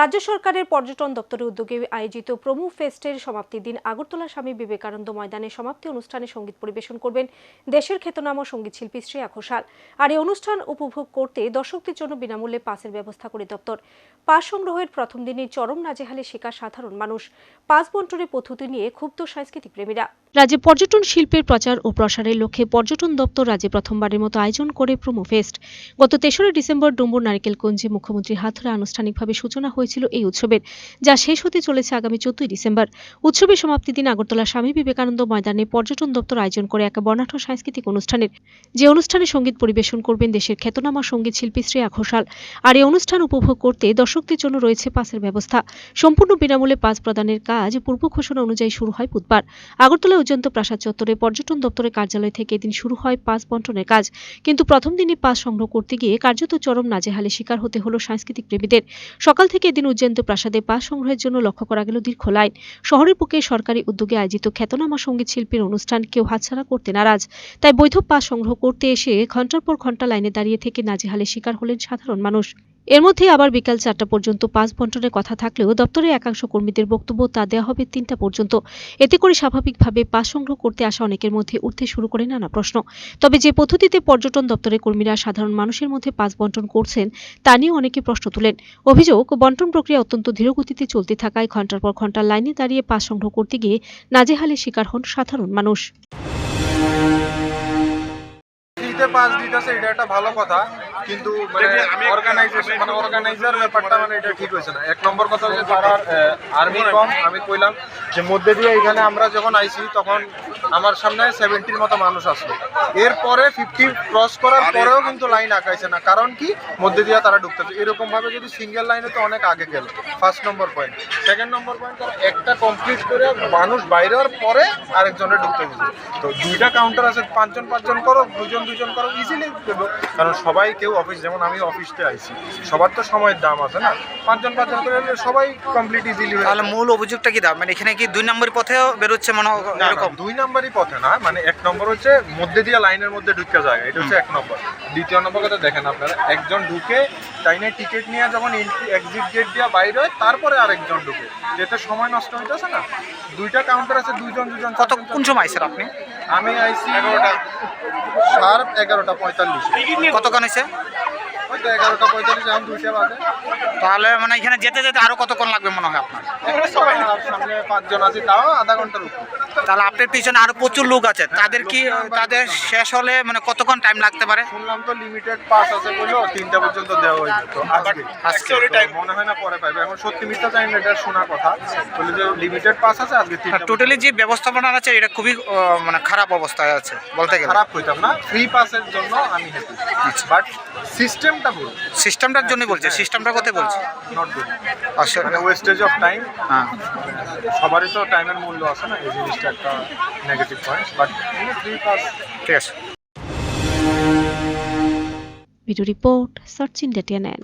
রাজ্য সরকারের পর্যটন দপ্তরের উদ্যোগে আয়োজিত প্রমু ফেস্টের সমাপ্তির দিন আগরতলা স্বামী বিবেকানন্দ ময়দানে সমাপ্তি অনুষ্ঠানে সংগীত পরিবেশন করবেন দেশের খ্যাতনামা সংগীত শিল্পী শ্রেয়া ঘোষাল। আর এই অনুষ্ঠান উপভোগ করতে দর্শকদের জন্য বিনামূল্যে পাসের ব্যবস্থা করে দপ্তর। পাস সংগ্রহের প্রথম দিনে চরম নাজেহালে শিকার সাধারণ মানুষ। পাস বন্টনের পদ্ধতি নিয়ে ক্ষুব্ধ সাংস্কৃতিক প্রেমীরা। রাজ্যে পর্যটন শিল্পের প্রচার ও প্রসারের লক্ষ্যে পর্যটন দপ্তর রাজ্যে প্রথমবারের মতো আয়োজন করে প্রোমো ফেস্ট। গত তেসরা ডিসেম্বর ডুম্বুর নারিকেলগঞ্জে মুখ্যমন্ত্রীর হাত ধরে আনুষ্ঠানিকভাবে সূচনা হয়েছিল এই উৎসবের, যা শেষ হতে চলেছে আগামী চোদ্দই ডিসেম্বর। উৎসবের সমাপ্তি দিন আগরতলা স্বামী বিবেকানন্দ ময়দানে পর্যটন দপ্তর আয়োজন করে এক বর্ণাঢ্য সাংস্কৃতিক অনুষ্ঠানের। যে অনুষ্ঠানে সংগীত পরিবেশন করবেন দেশের খ্যাতনামা সংগীত শিল্পী শ্রেয়া ঘোষাল। আর এই অনুষ্ঠান উপভোগ করতে দর্শকদের জন্য রয়েছে পাসের ব্যবস্থা। সম্পূর্ণ বিনামূল্যে পাস প্রদানের কাজ পূর্ব ঘোষণা অনুযায়ী শুরু হয় বুধবার। আগরতলা উজ্জন্ত প্রাসাদ চত্বরে পর্যটন দপ্তরের কার্যালয় থেকে এদিন শুরু হয় পাস বন্টনের কাজ। কিন্তু প্রথম দিনই পাস সংগ্রহ করতে গিয়ে কার্যত চরম নাজেহালে শিকার হতে হলো সাংস্কৃতিক প্রেমীদের। সকাল থেকে এদিন উজ্জন্ত প্রাসাদে পাস সংগ্রহের জন্য লক্ষ্য করা গেল দীর্ঘ লাইন। শহরের বুকে সরকারি উদ্যোগে আয়োজিত খ্যাতনামা সংগীত শিল্পীর অনুষ্ঠান কেউ হাতছাড়া করতে নারাজ। তাই বৈধ পাস সংগ্রহ করতে এসে ঘণ্টার পর ঘণ্টা লাইনে দাঁড়িয়ে থেকে নাজেহালে শিকার হলেন সাধারণ মানুষ। এর মধ্যে আবার বিকাল চারটা পর্যন্ত পাস বন্টনের কথা থাকলেও দপ্তরের একাংশ কর্মীদের বক্তব্য তা দেওয়া হবে তিনটা পর্যন্ত। এতে করে স্বাভাবিকভাবে পাস সংগ্রহ করতে আসা অনেকের মধ্যে উঠতে শুরু করে নানা প্রশ্ন। তবে যে পদ্ধতিতে পর্যটন দপ্তরের কর্মীরা সাধারণ মানুষের মধ্যে পাস বন্টন করছেন, তা নিয়ে অনেকে প্রশ্ন তোলেন। অভিযোগ, বন্টন প্রক্রিয়া অত্যন্ত ধীরগতিতে চলতে থাকায় ঘণ্টার পর ঘণ্টা লাইনে দাঁড়িয়ে পাস সংগ্রহ করতে গিয়ে নাজেহালের শিকার হন সাধারণ মানুষ। দিতেছে এটা একটা ভালো কথা। কিন্তু মানে অর্গানাইজেশন মানে অর্গানাইজার ব্যাপারটা মানে এটা ঠিক হয়েছে না। এক নম্বর কথা হচ্ছে তারা আর্মি কম আমি কইলাম যে মধ্যে দিয়ে এখানে আমরা যখন আইছি তখন আমার সামনে সেভেন্টির মতো মানুষ আসলো এরপরে ফিফটি ক্রস করার পরেও কিন্তু লাইন আঁকাইছে না। কারণ কি? মধ্যে দিয়ে তারা ঢুকতেছে। এরকম ভাবে যদি সিঙ্গেল লাইনে তো অনেক আগে গেল। First number point second number point তারা একটা কমপ্লিট করে মানুষ বাইরে হওয়ার পরে আরেকজনে ঢুকতে দিচ্ছে তো দুইটা কাউন্টার আছে। পাঁচজন পাঁচজন করো দুজন দুজন করো ইজিলি দেবো। কারণ সবাই কেউ অফিস যেমন আমি অফিসতে আইছি সবার তো সময়ের দাম আছে না? পাঁচজন পাঁচজন করে সবাই কমপ্লিট ইজিলি হয়ে তাহলে মূল অভিযোগটা কি দাম? মানে এখানে কি দুই নম্বর পথেও বেরোচ্ছে মনে হয় দুই নাম্বারই পথে না মানে এক নম্বর হচ্ছে মধ্যে দিয়ে লাইনের মধ্যে ঢুকে যায় এটা হচ্ছে এক নম্বর। দ্বিতীয় নম্বর কথা দেখেন আপনারা একজন ঢুকে লাইনে টিকিট নিয়ে যখন এক্সিট গেট দিয়ে বাইরে হয় তারপরে আরেকজন ঢুকে। যেতে সময় নষ্ট হইতেছে না? দুইটা কাউন্টার আছে দুইজন দুজন কত কোন সময় স্যার আপনি? আমি আইসি এগারোটা। শার্প এগারোটা পঁয়তাল্লিশ। কতক্ষণ হয়েছে এগারোটা পঁয়তাল্লিশ এখন দুইটা বাজে। তাহলে মানে এখানে যেতে যেতে আরও কতক্ষণ লাগবে মনে হয় আপনার? সামনে পাঁচজন আছে তাও আধা ঘণ্টার উপর। তাহলে আপনার পিছনে আরও প্রচুর লোক আছে। তাদের কি তাদের শেষ হলে মানে কতক্ষণ টাইম লাগতে পারে? শুনলাম তো লিমিটেড পাস আছে বলল তিনটা পর্যন্ত দেওয়া হয়ে যেত। আজকে। আজকে। তো মনে হয় না পরে পাইবে। এখন সত্যি মিথ্যা জানি না এটা শোনা কথা। বলে যে লিমিটেড পাস আছে আজকে তিনটা টোটালি যে ব্যবস্থাপনা আছে এটা খুবই মানে খারাপ অবস্থায় আছে বলতে গেলে। খারাপ হইতাম না। ফ্রি পাসের জন্য আমি হ্যাপি বাট সিস্টেমটা ভুল সিস্টেমটার জন্য বলছে সিস্টেমটা কোথায় বলছে। নট গুড আসলে ওয়েস্টেজ অফ টাইম হ্যাঁ। সবারই তো টাইমের মূল্য আছে না এই জিনিসটা। একটা নেগেটিভ পয়েন্ট বাট ঠিক আছে video report search India TNN